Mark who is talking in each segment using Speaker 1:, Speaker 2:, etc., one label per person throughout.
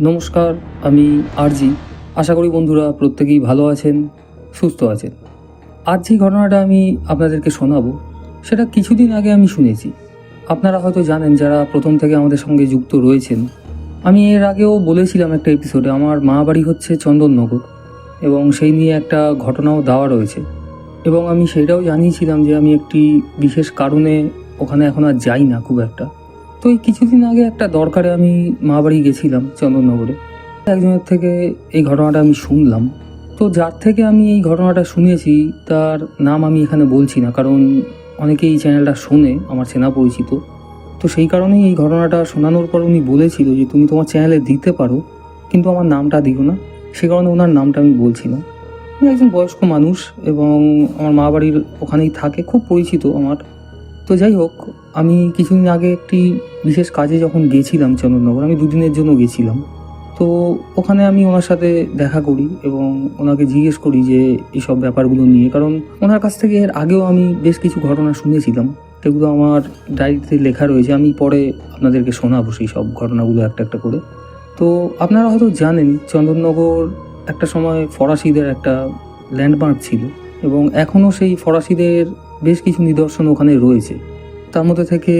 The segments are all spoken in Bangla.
Speaker 1: নমস্কার, আমি আরজি। আশা করি বন্ধুরা প্রত্যেকেই ভালো আছেন, সুস্থ আছেন। আজ যে ঘটনাটা আমি আপনাদেরকে শোনাবো, সেটা কিছুদিন আগে আমি শুনেছি। আপনারা হয়তো জানেন, যারা প্রথম থেকে আমাদের সঙ্গে যুক্ত রয়েছেন, আমি এর আগেও বলেছিলাম একটা এপিসোডে আমার মা বাড়ি হচ্ছে চন্দননগর, এবং সেই নিয়ে একটা ঘটনাও দেওয়া রয়েছে। এবং আমি সেটাও জানিয়েছিলাম যে আমি একটি বিশেষ কারণে ওখানে এখন আর যাই না খুব একটা। তো এই কিছুদিন আগে একটা দরকারে আমি মা বাড়ি গেছিলাম চন্দননগরে। একজনের থেকে এই ঘটনাটা আমি শুনলাম। তো যার থেকে আমি এই ঘটনাটা শুনেছি, তার নাম আমি এখানে বলছি না, কারণ অনেকেই এই চ্যানেলটা শোনে, আমার চেনা পরিচিত। তো সেই কারণেই এই ঘটনাটা শোনানোর পর উনি বলেছিল যে, তুমি তোমার চ্যানেলে দিতে পারো, কিন্তু আমার নামটা দিও না। সে কারণে ওনার নামটা আমি বলছি না। উনি একজন বয়স্ক মানুষ এবং আমার মা বাড়ির ওখানেই থাকে, খুব পরিচিত আমার। তো যাই হোক আমি কিছুদিন আগে একটি বিশেষ কাজে যখন গেছিলাম চন্দননগর, আমি দুদিনের জন্য গেছিলাম। তো ওখানে আমি ওনার সাথে দেখা করি এবং ওনাকে জিজ্ঞেস করি যে এইসব ব্যাপারগুলো নিয়ে, কারণ ওনার কাছ থেকে এর আগেও আমি বেশ কিছু ঘটনা শুনেছিলাম। সেগুলো আমার ডায়েরিতে লেখা রয়েছে, আমি পরে আপনাদেরকে শোনাবো সেই সব ঘটনাগুলো একটা একটা করে। তো আপনারা হয়তো জানেন, চন্দননগর একটা সময় ফরাসিদের একটা ল্যান্ডমার্ক ছিল এবং এখনও সেই ফরাসিদের বেশ কিছু নিদর্শন ওখানে রয়েছে। তার মধ্যে থেকে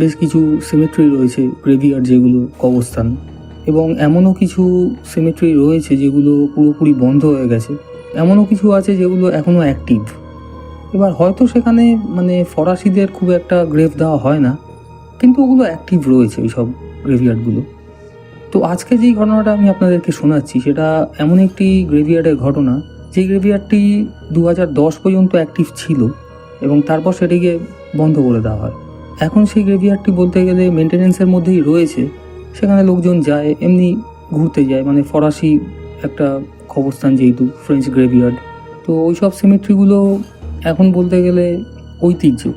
Speaker 1: বেশ কিছু সিমেট্রি রয়েছে গ্রেভিয়ার যেগুলো কবরস্থান। এবং এমনও কিছু সিমেট্রি রয়েছে যেগুলো পুরোপুরি বন্ধ হয়ে গেছে। এমনও কিছু আছে যেগুলো এখনও অ্যাক্টিভ এবার হয়তো সেখানে মানে ফরাসিদের খুব একটা গ্রেভ দেওয়া হয় না, কিন্তু ওগুলো অ্যাক্টিভ রয়েছে ওই সব গ্রেভিয়ার্ডগুলো তো আজকে যেই ঘটনাটা আমি আপনাদেরকে শোনাচ্ছি, সেটা এমন একটি গ্রেভিয়ার্ডের ঘটনা। যে গ্রেভিয়ার্ডটি দু পর্যন্ত অ্যাক্টিভ ছিল এবং তারপর সেটিকে বন্ধ করে দেওয়া হয়। এখন সেই গ্রেভিয়ার্ডটি বলতে গেলে মেনটেনেন্সের মধ্যেই রয়েছে। সেখানে লোকজন যায়, এমনি ঘুরতে যায়। মানে ফরাসি একটা কবরস্থান যেহেতু ফ্রেঞ্চ গ্রেভিয়ার্ড তো ওই সব সিমেট্রিগুলো এখন বলতে গেলে ঐতিহ্য।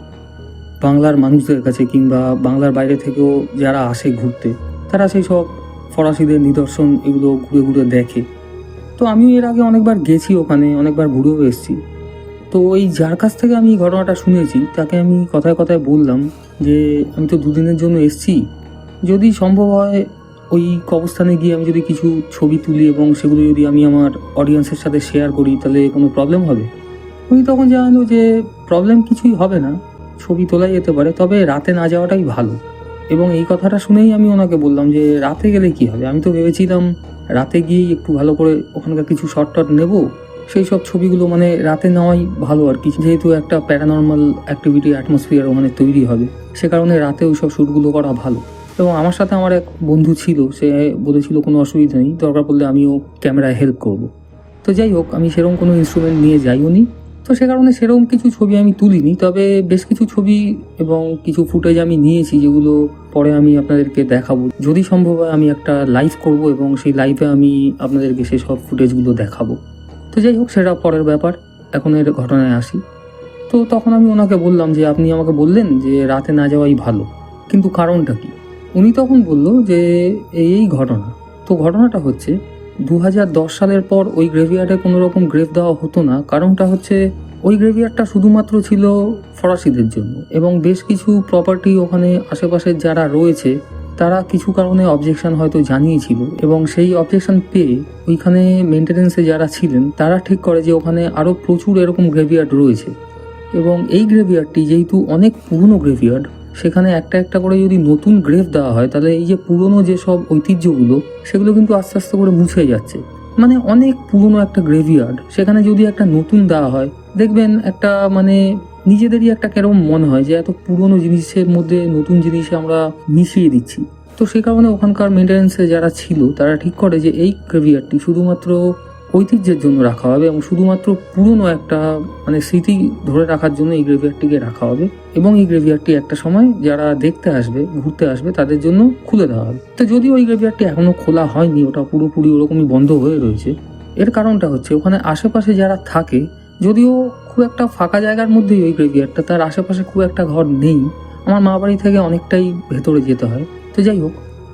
Speaker 1: বাংলার মানুষদের কাছে কিংবা বাংলার বাইরে থেকেও যারা আসে ঘুরতে, তারা সেই সব ফরাসিদের নিদর্শন এগুলো ঘুরে ঘুরে দেখে। তো আমিও এর আগে অনেকবার গেছি ওখানে, অনেকবার ঘুরেও এসেছি। তো ওই যার কাছ থেকে আমি ঘটনাটা শুনেছি, তাকে আমি কথায় কথায় বললাম যে, আমি তো দুদিনের জন্য এসেছি। যদি সম্ভব হয় ওই কবস্থানে গিয়ে আমি যদি কিছু ছবি তুলি এবং সেগুলো যদি আমি আমার অডিয়েন্সের সাথে শেয়ার করি, তাহলে কোনো প্রবলেম হবে? উনি তখন জানালো যে প্রবলেম কিছুই হবে না, ছবি তোলাই যেতে পারে, তবে রাতে না যাওয়াটাই ভালো। এবং এই কথাটা শুনেই আমি ওনাকে বললাম যে, রাতে গেলে কি হবে? আমি তো ভেবেছিলাম রাতে গিয়েই একটু ভালো করে ওখানকার কিছু শর্ট টট নেব সেই সব ছবিগুলো মানে রাতে নেওয়াই ভালো আর কি। যেহেতু একটা প্যারানর্মাল অ্যাক্টিভিটি অ্যাটমসফিয়ার ওখানে তৈরি হবে, সে কারণে রাতে ওই সব শ্যুটগুলো করা ভালো। এবং আমার সাথে আমার এক বন্ধু ছিল, সে বলেছিল কোনো অসুবিধা নেই, দরকার পড়লে আমিও ক্যামেরায় হেল্প করব। তো যাই হোক, আমি সেরকম কোনো ইনস্ট্রুমেন্ট নিয়ে যাইও নি। তো সে কারণে সেরকম কিছু ছবি আমি তুলিনি, তবে বেশ কিছু ছবি এবং কিছু ফুটেজ আমি নিয়েছি, যেগুলো পরে আমি আপনাদেরকে দেখাবো। যদি সম্ভব হয় আমি একটা লাইভ করব এবং সেই লাইভে আমি আপনাদেরকে সেই সব ফুটেজগুলো দেখাবো। তো যাই হোক, সেটা পরের ব্যাপার। এখন এর ঘটনায় আসি। তো তখন আমি ওনাকে বললাম যে, আপনি আমাকে বললেন যে, রাতে না যাওয়াই ভালো। কিন্তু কারণটা কি? উনি তখন বলল যে, এই ঘটনা। তো ঘটনাটা হচ্ছে দু হাজার দশ সালের পর ওই গ্রেভিয়ার্ডে কোনো রকম গ্রেভ দেওয়া হতো না। কারণটা হচ্ছে, ওই গ্রেভিয়ার্ডটা শুধুমাত্র ছিল ফরাসিদের জন্য এবং বেশ কিছু প্রপার্টি ওখানে আশেপাশের যারা রয়েছে তারা কিছু কারণে অবজেকশন হয়তো জানিয়েছিল এবং সেই অবজেকশন পেয়ে ওইখানে মেনটেনেন্সে যারা ছিলেন, তারা ঠিক করে যে ওখানে আরও প্রচুর এরকম গ্রেভিয়ার্ড রয়েছে। এবং এই গ্রেভিয়ার্ডটি যেহেতু অনেক পুরনো গ্রেভিয়ার্ড সেখানে একটা একটা করে যদি নতুন গ্রেভ দেওয়া হয়, তাহলে এই যে পুরনো যেসব ঐতিহ্যগুলো, সেগুলো কিন্তু আস্তে আস্তে করে মুছে যাচ্ছে। মানে অনেক পুরনো একটা গ্রেভিয়ার্ড সেখানে যদি একটা নতুন দেওয়া হয়, দেখবেন একটা মানে নিজেদেরই একটা কেরকম মনে হয় যে এত পুরনো জিনিসের মধ্যে নতুন জিনিস আমরা মিশিয়ে দিচ্ছি। তো সে কারণে ওখানকার মেনটেন্যান্সে যারা ছিল, তারা ঠিক করে যে এই গ্রেভিয়ারটি শুধুমাত্র ঐতিহ্যের জন্য রাখা হবে এবং শুধুমাত্র পুরনো একটা মানে স্মৃতি ধরে রাখার জন্য এই গ্রেভিয়ারটিকে রাখা হবে এবং এই গ্রেভিয়ারটি একটা সময় যারা দেখতে আসবে, ঘুরতে আসবে, তাদের জন্য খুলে দেওয়া হবে। তো যদি ওই গ্রেভিয়ারটি এখনও খোলা হয়নি, ওটা পুরোপুরি ওরকমই বন্ধ হয়ে রয়েছে, এর কারণটা হচ্ছে ওখানে আশেপাশে যারা থাকে যদিও খুব একটা ফাঁকা জায়গার মধ্যেই ওই গ্রেভিয়ারটা তার আশেপাশে খুব একটা ঘর নেই। আমার মা বাড়ি থেকে অনেকটাই ভেতরে যেতে হয়। তো যাই হোক,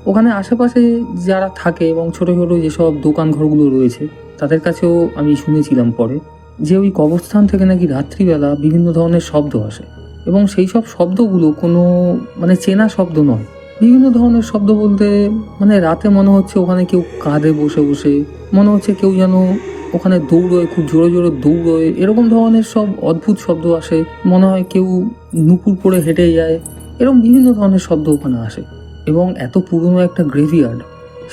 Speaker 1: ওখানে আশেপাশে যারা থাকে এবং ছোটো ছোটো যেসব দোকান ঘরগুলো রয়েছে, তাদের কাছেও আমি শুনেছিলাম পরে যে ওই কবরস্থান থেকে নাকি রাত্রিবেলা বিভিন্ন ধরনের শব্দ আসে। এবং সেই সব শব্দগুলো কোনো মানে চেনা শব্দ নয়। বিভিন্ন ধরনের শব্দ বলতে মানে রাতে মনে হচ্ছে ওখানে কেউ কাঁধে বসে বসে, মনে হচ্ছে কেউ যেন ওখানে দৌড়োয় খুব জোরে জোরে দৌড়োয় এরকম ধরনের সব অদ্ভুত শব্দ আসে। মনে হয় কেউ নুপুর পরে হেঁটে যায়। এরকম বিভিন্ন ধরনের শব্দ ওখানে আসে। এবং এত পুরনো একটা গ্রেভিয়ার্ড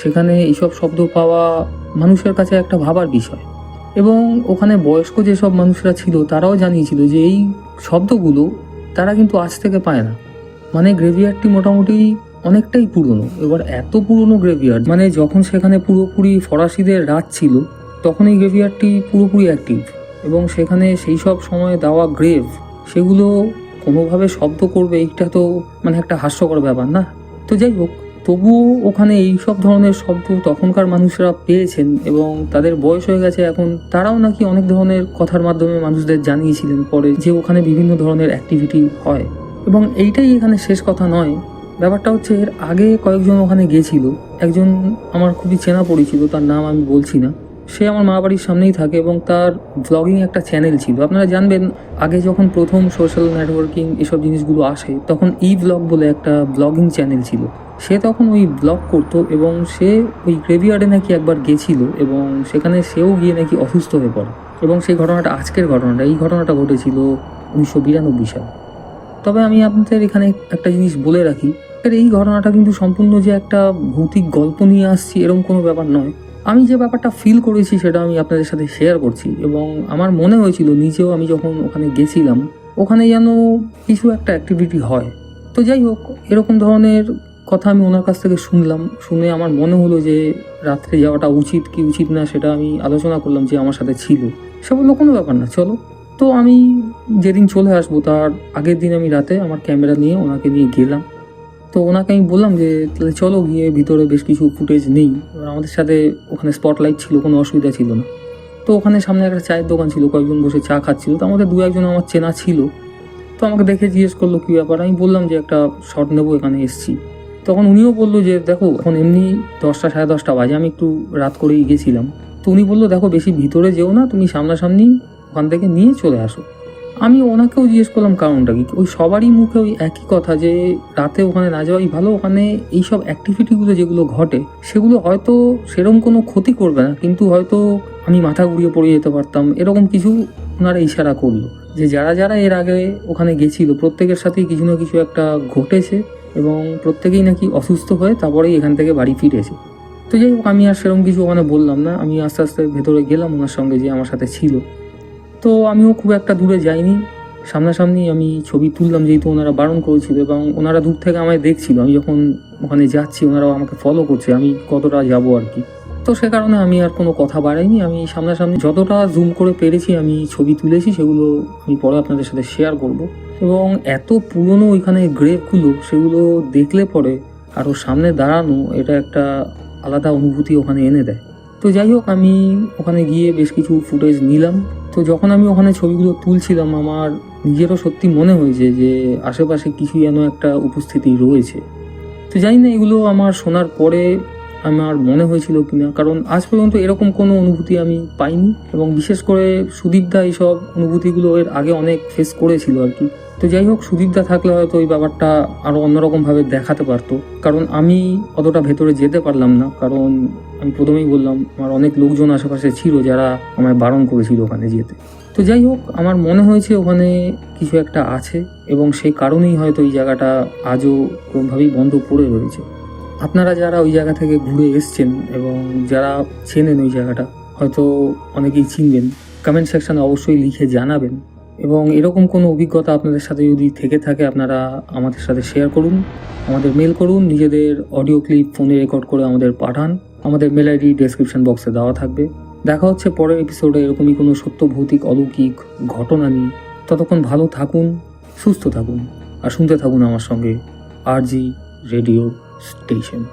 Speaker 1: সেখানে এইসব শব্দ পাওয়া মানুষের কাছে একটা ভাবার বিষয়। এবং ওখানে বয়স্ক যেসব মানুষরা ছিল, তারাও জানিয়েছিল যে এই শব্দগুলো তারা কিন্তু আজ থেকে পায় না। মানে গ্রেভিয়ার্ডটি মোটামুটি অনেকটাই পুরনো। এবার এত পুরনো গ্রেভিয়ার্ড মানে যখন সেখানে পুরোপুরি ফরাসিদের রাত ছিল তখন এই গ্রেভিয়ার্ডটি পুরোপুরি অ্যাক্টিভ এবং সেখানে সেই সব সময় দেওয়া গ্রেভ সেগুলো কোনোভাবে শব্দ করবে, এইটা তো মানে একটা হাস্যকর ব্যাপার না? তো যাই হোক তবুও ওখানে এই সব ধরনের শব্দ তখনকার মানুষরা পেয়েছেন এবং তাদের বয়স হয়ে গেছে এখন। তারাও নাকি অনেক ধরনের কথার মাধ্যমে মানুষদের জানিয়েছিলেন পরে যে ওখানে বিভিন্ন ধরনের অ্যাক্টিভিটি হয়। এবং এইটাই এখানে শেষ কথা নয়। ব্যাপারটা হচ্ছে এর আগে কয়েকজন ওখানে গেছিল। একজন আমার খুবই চেনা পরিচিত, তার নাম আমি বলছি না। সে আমার মা বাড়ির সামনেই থাকে এবং তার ব্লগিং একটা চ্যানেল ছিল। আপনারা জানবেন, আগে যখন প্রথম সোশ্যাল নেটওয়ার্কিং এসব জিনিসগুলো আসে, তখন ই ব্লগ বলে একটা ব্লগিং চ্যানেল ছিল। সে তখন ওই ব্লগ করতো এবং সে ওই গ্রেভিয়ার্ডে নাকি একবার গেছিল এবং সেখানে সেও গিয়ে নাকি অসুস্থ হয়ে পড়ে। এবং সেই ঘটনাটা আজকের ঘটনাটা, এই ঘটনাটা ঘটেছিল উনিশশো বিরানব্বই সালে। তবে আমি আপনাদের এখানে একটা জিনিস বলে রাখি এই ঘটনাটা কিন্তু সম্পূর্ণ যে একটা ভৌতিক গল্প নিয়ে আসছি এরকম কোনো ব্যাপার নয়। আমি যে ব্যাপারটা ফিল করেছি সেটা আমি আপনাদের সাথে শেয়ার করছি এবং আমার মনে হয়েছিল নিজেও আমি যখন ওখানে গেছিলাম, ওখানে যেন কিছু একটা অ্যাক্টিভিটি হয়। তো যাই হোক, এরকম ধরনের কথা আমি ওনার কাছ থেকে শুনলাম, শুনে আমার মনে হলো যে রাত্রে যাওয়াটা উচিত কি উচিত না সেটা আমি আলোচনা করলাম যে আমার সাথে ছিল। সে বলল, কোনো ব্যাপার না, চলো। তো আমি যেদিন চলে আসব, তার আগের দিন আমি রাতে আমার ক্যামেরা নিয়ে ওনাকে নিয়ে গেলাম। তো ওনাকে আমি বললাম যে, তাহলে চলো গিয়ে ভিতরে বেশ কিছু ফুটেজ নেই। এবার আমাদের সাথে ওখানে স্পটলাইট ছিল, কোনো অসুবিধা ছিল না। তো ওখানে সামনে একটা চায়ের দোকান ছিল, কয়েকজন বসে চা খাচ্ছিল। তো আমাদের দু একজন আমার চেনা ছিল। তো আমাকে দেখে জিজ্ঞেস করল, কী ব্যাপার? আমি বললাম যে, একটা শট নেব, এখানে এসছি। তখন উনিও বলল যে, দেখো, এখন এমনি দশটা সাড়ে দশটা বাজে, আমি একটু রাত করেই গেছিলাম। তো উনি বলল, দেখো, বেশি ভিতরে যেও না, তুমি সামনাসামনি ওখান থেকে নিয়ে চলে আসো। আমি ওনাকেও জিজ্ঞেস করলাম, কারণটা কি? ওই সবারই মুখে ওই একই কথা যে, রাতে ওখানে না যাওয়াই ভালো। ওখানে এইসব অ্যাক্টিভিটিগুলো যেগুলো ঘটে, সেগুলো হয়তো সেরকম কোনো ক্ষতি করবে না, কিন্তু হয়তো আমি মাথা ঘুরিয়ে পড়ে যেতে পারতাম। এরকম কিছু ওনারা ইশারা করল যে, যারা যারা এর আগে ওখানে গেছিল, প্রত্যেকের সাথেই কিছু না কিছু একটা ঘটেছে এবং প্রত্যেকেই নাকি অসুস্থ হয়ে তারপরেই এখান থেকে বাড়ি ফিরেছে। তো যাই হোক, আমি আর সেরকম কিছু ওখানে বললাম না। আমি আস্তে আস্তে ভেতরে গেলাম ওনার সঙ্গে যে আমার সাথে ছিল। তো আমিও খুব একটা দূরে যাইনি। সামনাসামনি আমি ছবি তুললাম যেহেতু ওনারা বারণ করেছিল এবং ওনারা দূর থেকে আমায় দেখছিল। আমি যখন ওখানে যাচ্ছি, ওনারাও আমাকে ফলো করছে, আমি কতটা যাব আর কি। তো সে কারণে আমি আর কোনো কথা বাড়াইনি। আমি সামনাসামনি যতটা জুম করে পেরেছি, আমি ছবি তুলেছি, সেগুলো আমি পরে আপনাদের সাথে শেয়ার করব। এবং এত পুরনো ওইখানে গ্রেভগুলো সেগুলো দেখলে পরে আরও সামনে দাঁড়ানো, এটা একটা আলাদা অনুভূতি ওখানে এনে দেয়। তো যাই হোক, আমি ওখানে গিয়ে বেশ কিছু ফুটেজ নিলাম। তো যখন আমি ওখানে ছবিগুলো তুলছিলাম, আমার নিজেরও সত্যি মনে হয়েছে যে আশেপাশে কিছু যেন একটা উপস্থিতি রয়েছে। তো জানি না, এগুলো আমার শোনার পরে আমার মনে হয়েছিল কিনা, কারণ আজ পর্যন্ত এরকম কোনো অনুভূতি আমি পাইনি এবং বিশেষ করে সুদীপদা এইসব অনুভূতিগুলো এর আগে অনেক ফেস করেছিল আর কি। তো যাই হোক সুদীপদা থাকলে হয়তো ওই ব্যাপারটা আরও অন্যরকমভাবে দেখাতে পারতো, কারণ আমি অতটা ভেতরে যেতে পারলাম না, কারণ আমি প্রথমেই বললাম, আমার অনেক লোকজন আশেপাশে ছিল যারা আমায় বারণ করেছিল ওখানে যেতে। তো যাই হোক, আমার মনে হয়েছে ওখানে কিছু একটা আছে এবং সেই কারণেই হয়তো এই জায়গাটা আজও কোনোভাবেই বন্ধ পড়ে রয়েছে। আপনারা যারা ওই জায়গা থেকে ঘুরে এসছেন এবং যারা চেনেন ওই জায়গাটা, হয়তো অনেকেই চিনবেন। কমেন্ট সেকশানে অবশ্যই লিখে জানাবেন। এবং এরকম কোনো অভিজ্ঞতা আপনাদের সাথে যদি থেকে থাকে, আপনারা আমাদের সাথে শেয়ার করুন। আমাদের মেল করুন, নিজেদের অডিও ক্লিপ ফোনে রেকর্ড করে আমাদের পাঠান। আমাদের মেল আইডি ডেসক্রিপশন বক্সে দেওয়া থাকবে। দেখা হচ্ছে পরের এপিসোডে এরকমই কোনো সত্য, ভৌতিক, অলৌকিক ঘটনা নিয়ে। ততক্ষণ ভালো থাকুন, সুস্থ থাকুন, আর শুনতে থাকুন আমার সঙ্গে আর জি রেডিও station.